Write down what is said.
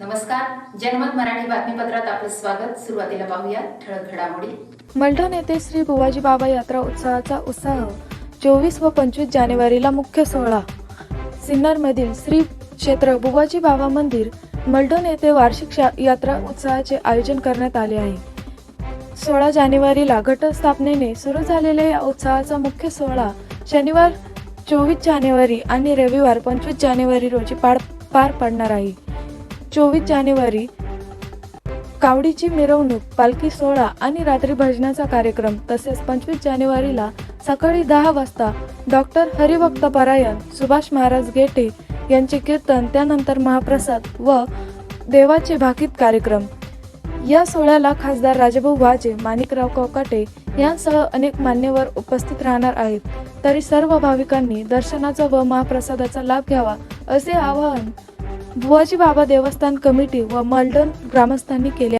नमस्कार. जनमत मराठी बातमीपत्रात आपलं स्वागत. सुरुवातीला पाहूया ठळक घडामोडी. मलठण येथे श्री बुवाजी बाबा यात्रा उत्सवाचा उत्साह. चोवीस व पंचवीस जानेवारीला मुख्य सोहळा. सिन्नरमधील श्री क्षेत्र बुवाजी बाबा मंदिर मलठण येथे वार्षिक शा- यात्रा उत्सवाचे आयोजन करण्यात आले आहे. सोळा जानेवारीला घटस्थापनेने सुरू झालेल्या या उत्सवाचा मुख्य सोहळा शनिवार चोवीस जानेवारी आणि रविवार पंचवीस जानेवारी रोजी पार पार पडणार आहे. चोवीस जानेवारी कावडीची मिरवणूक पालखी सोहळा आणि रात्री भजनाचा कार्यक्रम तसेच पंचवीस जानेवारीला सकाळी दहा वाजता डॉक्टर हरिभक्त परायण सुभाष महाराज गेटे यांचे कीर्तन त्यानंतर महाप्रसाद व देवाचे भाकीत कार्यक्रम. या सोहळ्याला खासदार राजभाऊ वाजे माणिकराव कोकाटे यांसह अनेक मान्यवर उपस्थित राहणार आहेत. तरी सर्व भाविकांनी दर्शनाचा व महाप्रसादाचा लाभ घ्यावा असे आवाहन भुवाजी बाबा देवस्थान कमिटी व मल्डन ग्रामस्थांनी केले